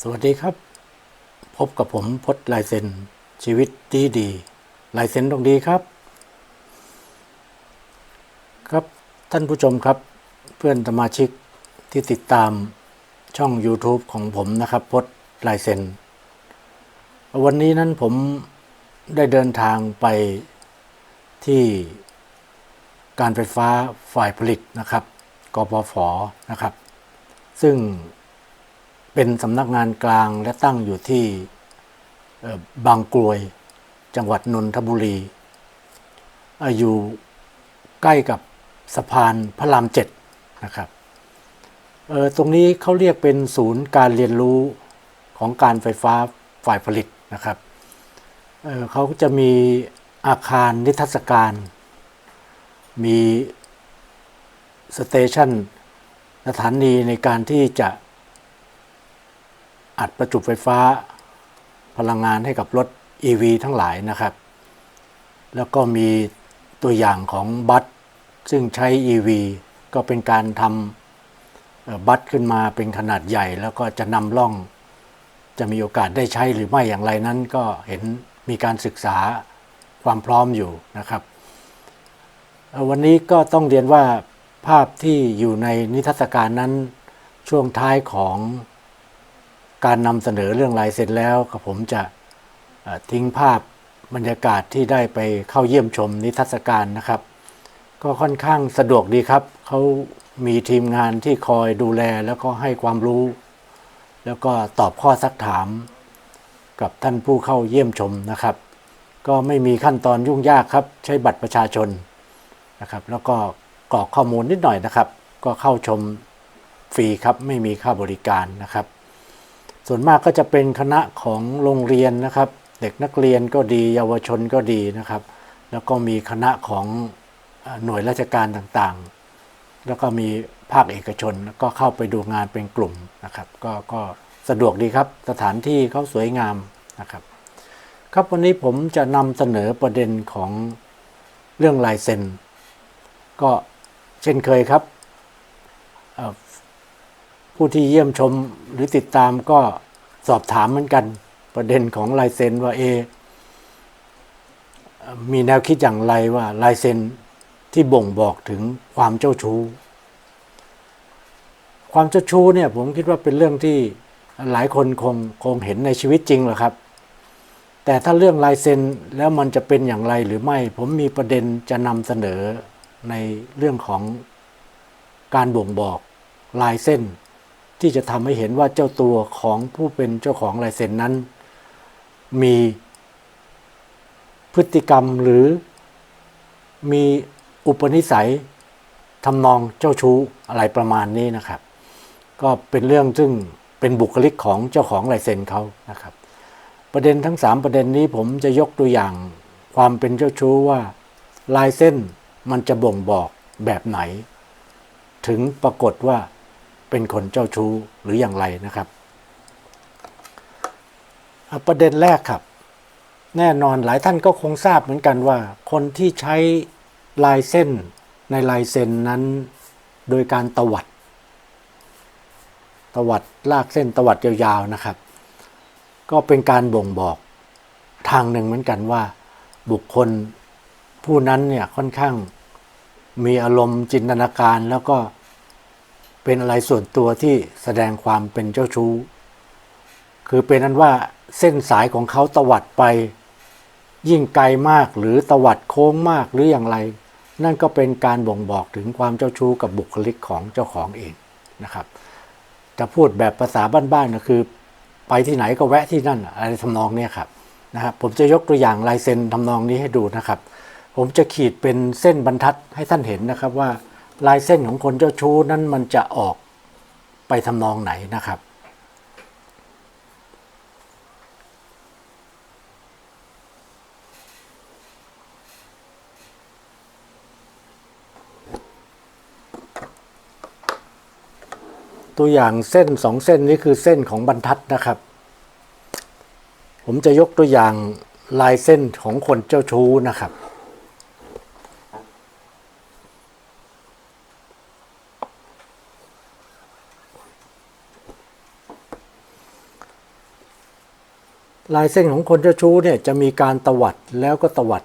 สวัสดีครับ พบกับผมพจน์ลายเซ็นชีวิตดีดีลายเซ็นต้องดีครับ ครับท่านผู้ชมครับ เพื่อนสมาชิกที่ติดตาม ช่อง YouTube ของผมนะครับพจน์ลายเซ็นวันนี้นั้นผมได้เดินทางไปที่การไฟฟ้าฝ่ายผลิตนะครับกปฟนะครับ ซึ่งเป็นสำนักงานกลางและตั้งอยู่ที่บางกรวย จังหวัดนนทบุรี อยู่ใกล้กับสะพานพระรามเจ็ดนะครับ เออตรงนี้เขาเรียกเป็นศูนย์การเรียนรู้ของการไฟฟ้าฝ่ายผลิตนะครับเเขาจะมีอาคารนิทรรศการ มีสเตชันสถานีในการที่จะอัดประจุไฟฟ้าพลังงานให้กับรถ EV ทั้งหลายนะครับ แล้วก็มีตัวอย่างของบัสซึ่งใช้ EV ก็เป็นการทำ บัสขึ้นมาเป็นขนาดใหญ่ แล้วก็จะนำล่อง จะมีโอกาสได้ใช้หรือไม่อย่างไรนั้น ก็เห็นมีการศึกษาความพร้อมอยู่นะครับ วันนี้ก็ต้องเรียนว่าภาพที่อยู่ในนิทรรศการนั้นช่วงท้ายของการนำเสนอเรื่องลายเซ็นแล้วกับผมจะทิ้งภาพบรรยากาศที่ได้ไปเข้าเยี่ยมชมนิทรรศการนะครับ ก็ค่อนข้างสะดวกดีครับเขา มีทีมงานที่คอยดูแลแล้วก็ให้ความรู้ แล้วก็ตอบข้อซักถาม กับท่านผู้เข้าเยี่ยมชมนะครับ ก็ไม่มีขั้นตอนยุ่งยากครับ ใช้บัตรประชาชนนะครับ แล้วก็กรอกข้อมูลนิดหน่อยนะครับ ก็เข้าชมฟรีครับไม่มีค่าบริการนะครับ ส่วนมากก็จะเป็นคณะของโรงเรียนนะครับ เด็กนักเรียนก็ดี เยาวชนก็ดีนะครับ แล้วก็มีคณะของหน่วยราชการต่างๆ แล้วก็มีภาคเอกชนก็เข้าไปดูงานเป็นกลุ่มนะครับก็ก็สะดวกดีครับ สถานที่เขาสวยงามนะครับ ครับวันนี้ผมจะนำเสนอประเด็นของเรื่องลายเซ็นก็เช่นเคยครับ ผู้ที่เยี่ยมชมหรือติดตามก็สอบถามเหมือนกัน ประเด็นของลายเซ็นว่าเอะเอ่อมีแนวคิดอย่างไรว่าลายเซ็น ที่บ่งบอกถึงความเจ้าชู้ ความเจ้าชู้เนี่ยผมคิดว่าเป็นเรื่องที่หลายคนคงคงเห็นในชีวิตจริงแหละครับ แต่ถ้าเรื่องลายเซ็นแล้วมันจะเป็นอย่างไรหรือไม่ ผมมีประเด็นจะนำเสนอในเรื่องของการบ่งบอกลายเส้น ที่จะทำให้เห็นว่าเจ้าตัวของผู้เป็นเจ้าของลายเซ็นนั้น มีพฤติกรรมหรือมี อุปนิสัยทำนองเจ้าชู้อะไรประมาณนี้นะครับ ก็เป็นเรื่องซึ่งเป็นบุคลิกของเจ้าของลายเซ็นเขานะครับ ประเด็นทั้ง 3 ประเด็นนี้ผมจะยกตัวอย่างความเป็นเจ้าชู้ว่าลายเส้นมันจะบ่งบอกแบบไหน ถึงปรากฏว่าเป็นคนเจ้าชู้หรืออย่างไรนะครับ ประเด็นแรกครับ แน่นอนหลายท่านก็คงทราบเหมือนกันว่า คนที่ใช้ ลายเส้นในลายเซ็นนั้นโดยการตวัด ตวัดลากเส้นตวัดยาวๆนะครับ ก็เป็นการบ่งบอกทางหนึ่งเหมือนกันว่า บุคคลผู้นั้นเนี่ยค่อนข้างมีอารมณ์จินตนาการแล้วก็เป็นอะไรส่วนตัวที่แสดงความเป็นเจ้าชู้ คือเป็นนั้นว่าเส้นสายของเขาตวัดไปยิ่งไกลมากหรือตวัดโค้งมากหรืออย่างไร นั่นก็เป็นการบ่งบอกถึงความเจ้าชู้กับบุคลิกของเจ้าของเองนะครับจะพูดแบบภาษาบ้านๆก็คือ ไปที่ไหนก็แวะที่นั่นอะไรทำนองนี้ครับนะครับผมจะยกตัวอย่างลายเซ็นทำนองนี้ให้ดูนะครับ ผมจะขีดเป็นเส้นบรรทัดให้ท่านเห็นนะครับว่าลายเส้นของคนเจ้าชู้นั้นมันจะออกไปทำนองไหนนะครับ ตัวอย่างเส้นสองเส้นนี้คือเส้นของบรรทัดนะครับ ผมจะยกตัวอย่างลายเส้นของคนเจ้าชู้นะครับ ลายเส้นของคนเจ้าชู้เนี่ยจะมีการตวัดแล้วก็ตวัด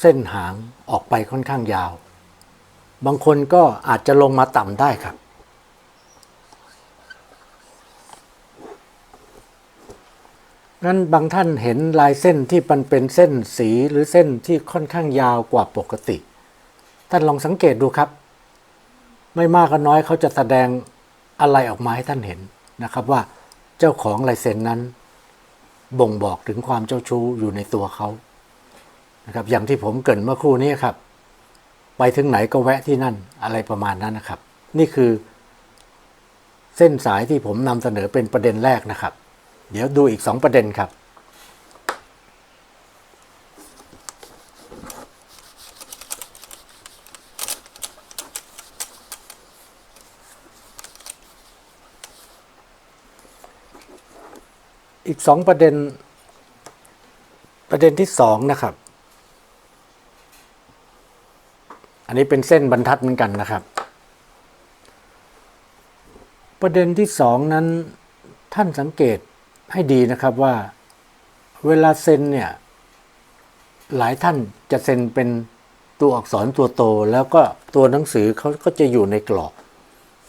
เส้นหางออกไปค่อนข้างยาว บางคนก็อาจจะลงมาต่ำได้ครับ งั้นบางท่านเห็นลายเส้นที่มันเป็นเส้นสีหรือเส้นที่ค่อนข้างยาวกว่าปกติ ท่านลองสังเกตดูครับ ไม่มากก็น้อยเขาจะแสดงอะไรออกมาให้ท่านเห็นนะครับว่าเจ้าของลายเซ็นนั้น บ่งบอกถึงความเจ้าชู้อยู่ในตัวเขานะครับอย่างที่ผมเกินเมื่อครู่นี้ครับ ไปถึงไหนก็แวะที่นั่นอะไรประมาณนั้นนะครับ นี่คือ เส้นสายที่ผมนำเสนอเป็นประเด็นแรกนะครับ เดี๋ยวดูอีกสองประเด็นครับ อีกสองประเด็น ประเด็นที่สองนะครับ อันนี้เป็นเส้นบรรทัดเหมือนกันนะครับ ประเด็นที่สองนั้นท่านสังเกต ให้ดีนะครับว่าเวลาเซ็นเนี่ยหลายท่านจะเซ็นเป็นตัวอักษรตัวโต แล้วก็ตัวหนังสือเขาก็จะอยู่ในกรอบ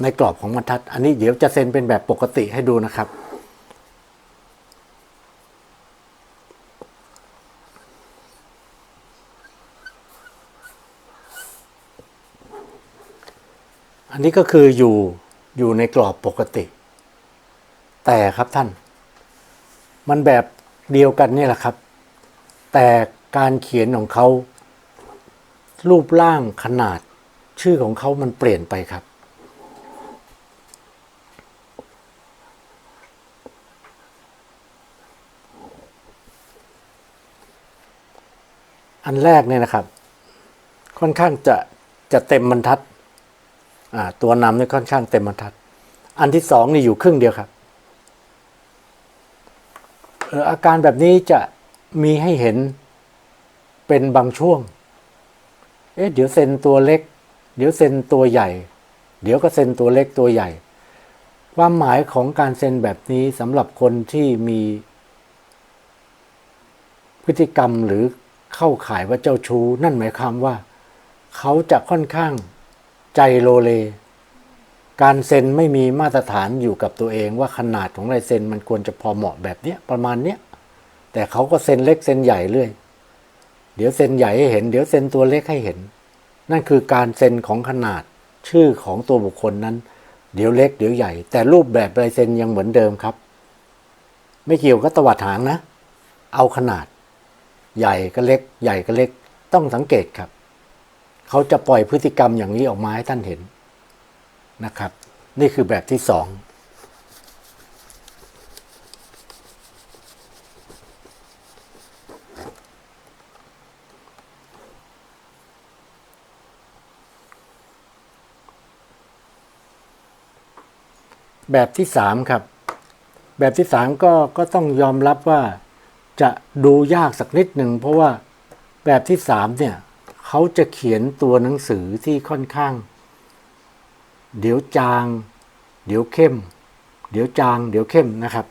ในกรอบของบรรทัด อันนี้เดี๋ยวจะเซ็นเป็นแบบปกติให้ดูนะครับ อันนี้ก็คืออยู่อยู่ในกรอบปกติ แต่ครับท่าน มันแบบเดียวกันนี่แหละครับ แต่การเขียนของเขา รูปร่างขนาดชื่อของเขามันเปลี่ยนไปครับ อันแรกเนี่ยนะครับ ค่อนข้างจะจะเต็มบรรทัด ตัวนำนี่ค่อนข้างเต็มบรรทัด อันที่สองนี่อยู่ครึ่งเดียวครับ อาการแบบนี้จะมีให้เห็นเป็นบางช่วง เอ๊ะเดี๋ยวเซ็นตัวเล็ก เดี๋ยวเซ็นตัวใหญ่ เดี๋ยวก็เซ็นตัวเล็กตัวใหญ่ ความหมายของการเซ็นแบบนี้สำหรับคนที่มี พฤติกรรมหรือเข้าข่ายว่าเจ้าชู้นั่นหมายความว่า เขาจะค่อนข้างใจโลเล การเซ็นไม่มีมาตรฐานอยู่กับตัวเองว่าขนาดของลายเซ็นมันควรจะพอเหมาะแบบเนี้ยประมาณเนี้ยแต่เขาก็เซ็นเล็กเซ็นใหญ่เรื่อยเดี๋ยวเซ็นใหญ่ให้เห็น เดี๋ยวเซ็นตัวเล็กให้เห็น นั่นคือการเซ็นของขนาดชื่อของตัวบุคคลนั้น เดี๋ยวเล็กเดี๋ยวใหญ่ แต่รูปแบบลายเซ็นยังเหมือนเดิมครับ ไม่เกี่ยวกับตวัดหางนะ เอาขนาด ใหญ่ก็เล็ก ใหญ่ก็เล็ก ต้องสังเกตครับ เขาจะปล่อยพฤติกรรมอย่างนี้ออกมาให้ท่านเห็น นะครับ นี่คือแบบที่สองแบบที่สามครับ แบบที่สามก็ก็ต้องยอมรับว่าจะดูยากสักนิดหนึ่งเพราะว่าแบบที่สามเนี่ยเขาจะเขียนตัวหนังสือที่ค่อนข้าง เดี๋ยวจาง เดี๋ยวเข้ม เดี๋ยวจาง เดี๋ยวเข้มนะครับ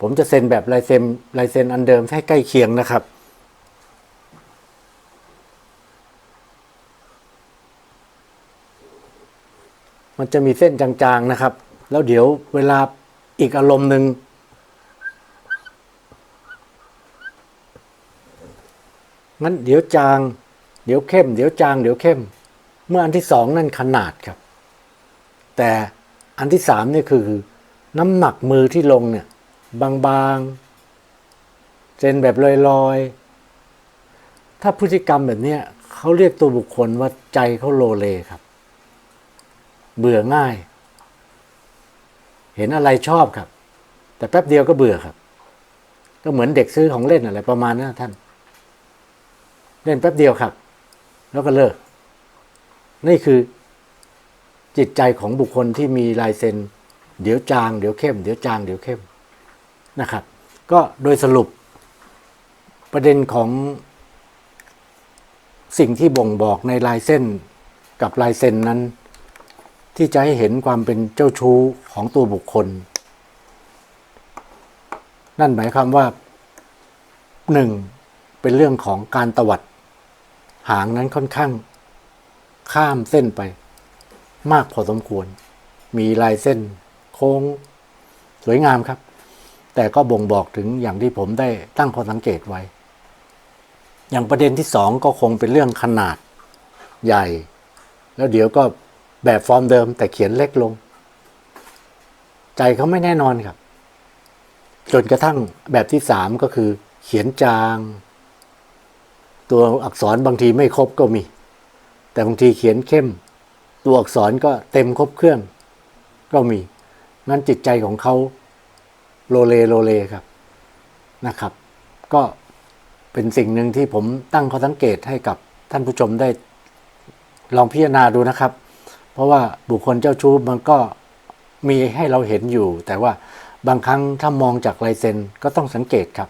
ผมจะเซ็นแบบลายเซ็นลายเซ็นอันเดิมให้ใกล้เคียงนะครับมันจะมีเส้นจางๆนะครับ แล้วเดี๋ยวเวลาอีกอารมณ์หนึ่งงั้นเดี๋ยวจาง เดี๋ยวเข้ม เดี๋ยวจาง เดี๋ยวเข้ม เมื่ออันที่สองนั่นขนาดครับ แต่อันที่สามนี่คือ น้ำหนักมือที่ลงเนี่ย บางๆเซ็นแบบลอยๆ ถ้าพฤติกรรมแบบเนี้ยเขาเรียกตัวบุคคลว่าใจเขาโลเลครับ เบื่อง่าย เห็นอะไรชอบครับ แต่แป๊บเดียวก็เบื่อครับ ก็เหมือนเด็กซื้อของเล่นอะไรประมาณนั้นท่าน เล่นแป๊บเดียวครับ แล้วก็เลิก นี่คือ จิตใจของบุคคลที่มีลายเซ็น เดี๋ยวจางเดี๋ยวเข้ม เดี๋ยวจางเดี๋ยวเข้มนะครับ ก็โดยสรุปประเด็นของสิ่งที่บ่งบอกในลายเส้นกับลายเซ็นนั้น ที่จะให้เห็นความเป็นเจ้าชู้ของตัวบุคคล นั่นหมายความว่าหนึ่งเป็นเรื่องของการตวัด หางนั้นค่อนข้างข้ามเส้นไป มากพอสมควร มีลายเส้นโค้งสวยงามครับ แต่ก็บ่งบอกถึงอย่างที่ผมได้ตั้งข้อสังเกตไว้ อย่างประเด็นที่สองก็คงเป็นเรื่องขนาดใหญ่ แล้วเดี๋ยวก็แบบฟอร์มเดิมแต่เขียนเล็กลง ใจเขาไม่แน่นอนครับ จนกระทั่งแบบที่สามก็คือ เขียนจาง ตัวอักษรบางทีไม่ครบก็มี แต่บางทีเขียนเข้ม ตัวอักษรก็เต็มครบเครื่องก็มีงั้นจิตใจของเขาโลเลโลเลครับนะครับ ก็เป็นสิ่งหนึ่งที่ผมตั้งข้อสังเกตให้กับท่านผู้ชมได้ลองพิจารณาดูนะครับ เพราะว่าบุคคลเจ้าชู้มันก็มีให้เราเห็นอยู่ แต่ว่าบางครั้งถ้ามองจากลายเซ็นก็ต้องสังเกตครับ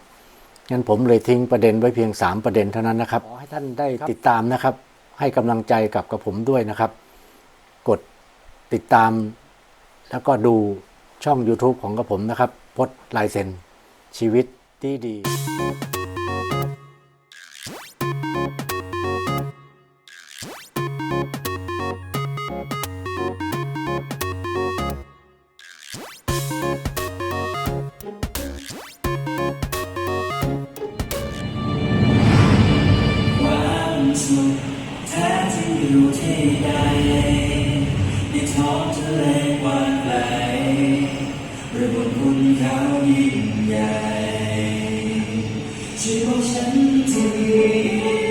งั้นผมเลยทิ้งประเด็นไว้เพียง 3 ประเด็นเท่านั้นนะครับขอให้ท่านได้ติดตามนะครับ ให้กำลังใจกับกับผมด้วยนะครับ กดติดตาม แล้วก็ดูช่อง YouTube ของกับผมนะครับ พดลายเซ็นชีวิตที่ดีความสุขแท้จริงอยู่ที่ใด ในท้องทะเลกว้างไกลหรือบนคุณเขายิ่งใหญ่ช่วยบอกฉันที